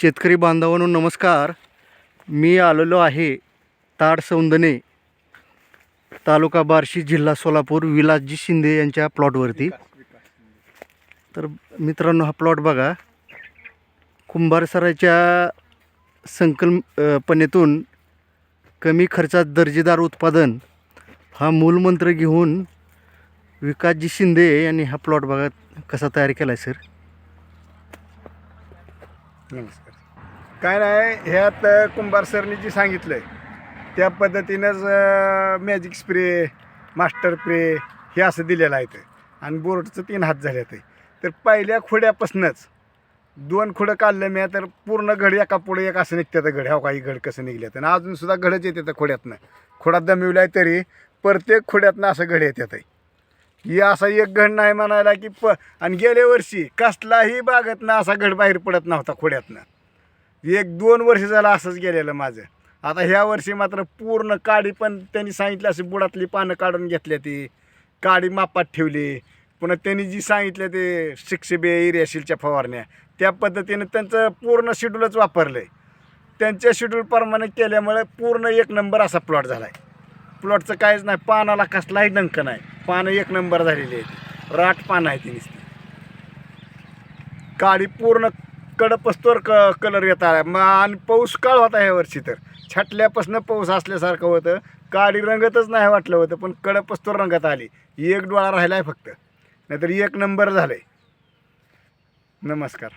शेतकरी बांधवांनो नमस्कार. मी आलेलो आहे ताडसौंदणे तालुका बार्शी जिल्हा सोलापूर विलासजी शिंदे यांच्या प्लॉटवरती. तर मित्रांनो हा प्लॉट बघा. कुंभारसराच्या संकल्पनेतून कमी खर्चात दर्जेदार उत्पादन हा मूलमंत्र घेऊन विकासजी शिंदे यांनी हा प्लॉट बघा कसा तयार केला आहे सर. नमस्कार. काय नाही ह्यात कुंभार सरनी जी सांगितलं त्या पद्धतीनंच मॅजिक स्प्रे मास्टर प्रे हे असं दिलेलं आहे ते. आणि बोर्डचं तीन हात झाले ते. तर पहिल्या खोड्यापासूनच दोन खोडं काढलं मी तर पूर्ण घड एका पुढे एक असं निघतं घड. हो काही घड कसं निघल्यात? आणि अजूनसुद्धा घडच येते त्या खोड्यातनं. खोडात दमिवलं आहे तरी प्रत्येक खोड्यातनं असं घड येतात आहे ही असा एक घड नाही म्हणायला की प आणि गेल्या वर्षी कसलाही बागेतनं असा घड बाहेर पडत नव्हता खोड्यातनं. एक दोन वर्ष झालं असंच गेलेलं माझं. आता ह्या वर्षी मात्र पूर्ण काडी पण त्यांनी सांगितलं अशी बुडातली पानं काढून घेतल्या ती. काडी मापात ठेवली. पुन्हा त्यांनी जी सांगितलं ते शिक्षबे इरियाशीलच्या फवारण्या त्या पद्धतीनं त्यांचं पूर्ण शेड्यूलच वापरलं आहे त्यांच्या शेड्यूलप्रमाणे केल्यामुळे पूर्ण एक नंबर असा प्लॉट झाला आहे प्लॉटचं काहीच नाही. पानाला कसलाही डंक नाही. पानं एक नंबर झालेली आहेत. राट पानं आहे ती नुसती. काळी पूर्ण कडपस्तोर क कलर येत आहे मग आणि पाऊस काळ होता ह्या वर्षी तर. छाटल्यापासून पाऊस असल्यासारखं होतं. काळी रंगतच नाही वाटलं होतं पण कडपस्तोर रंगात आली. एक डोळा राहिला आहे फक्त. नाहीतर एक नंबर झालं आहे नमस्कार.